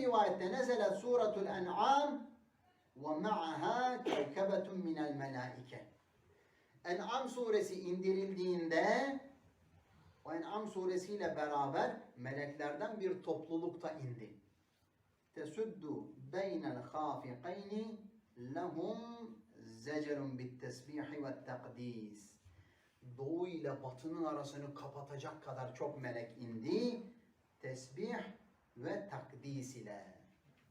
rivayette nezelet suratul en'am ve ma'aha kevkebetun minel melaike. En'am suresi indirildiğinde o En'am suresiyle beraber meleklerden bir topluluk da indi. Tesuddu beynel hafiqayni lehum zecerun bit tesbihi ve takdis. Doğu ile batının arasını kapatacak kadar çok melek indi. Tesbih ve takdis ile.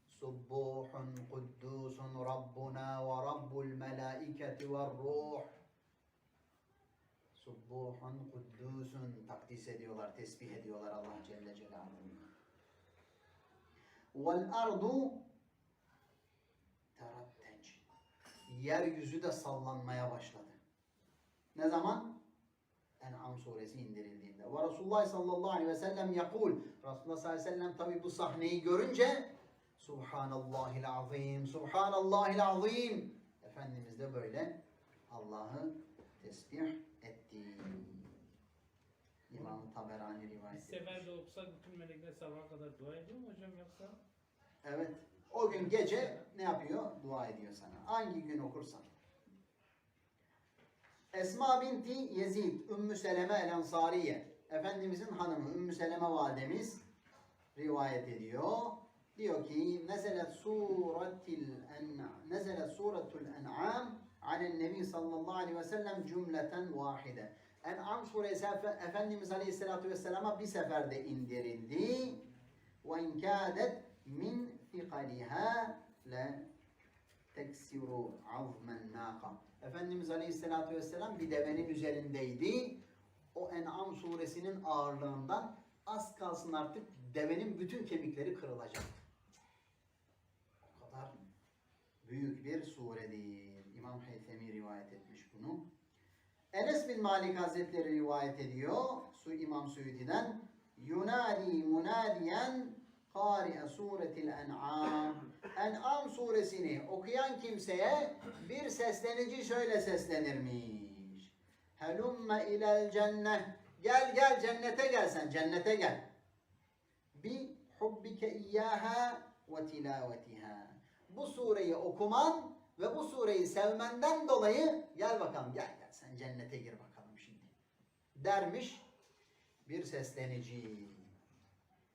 Subbuhun kuddusun Rabbuna ve Rabbul melaiketi ve ruh. Subbuhun kuddusun takdis ediyorlar, tesbih ediyorlar Allah Celle Celaluhu. Vel ardu teratteç. Yeryüzü de sallanmaya başladı. Ne zaman? En'am suresi indirildiğinde. Ve Resulullah sallallahu aleyhi ve sellem yakul. Resulullah sallallahu aleyhi ve sellem tabi bu sahneyi görünce Subhanallahil azim, Subhanallahil azim. Efendimiz de böyle Allah'ı tesbih etti. İmam Taberani Bir rivayet etmiş. seferde okusak bütün melekler sabaha kadar dua ediyor mu hocam yoksa? Evet. O gün gece ne yapıyor? Dua ediyor sana. Hangi gün okursan. Esma binti Yezid, Ümmü Seleme el Ensariye. Efendimizin hanımı Ümmü Seleme validemiz rivayet ediyor. Diyor ki nezelet suratil en nezelet suratul en'am alen nebi sallallahu aleyhi ve sellem cümleten vahide. En'am suresi Efe- Efendimiz aleyhissalatu vesselama bir seferde indirildi. Ve in kâdet min fikaliha le teksiru azmen naqa. Efendimiz Aleyhisselatü Vesselam bir devenin üzerindeydi. O En'am suresinin ağırlığından az kalsın artık devenin bütün kemikleri kırılacak. O kadar büyük bir suredir. İmam Heythemi rivayet etmiş bunu. Enes bin Malik Hazretleri rivayet ediyor. Su İmam Suyuti'den. Yunadi munadiyen Kari'e suretil en'am. En'am suresini okuyan kimseye bir seslenici şöyle seslenirmiş. Helumme ilel cennet. Gel gel cennete gel sen cennete gel. Bi hubbike iyyaha ve tilavetiha. Bu sureyi okuman ve bu sureyi sevmenden dolayı gel bakalım gel gel sen cennete gir bakalım şimdi. Dermiş bir seslenici.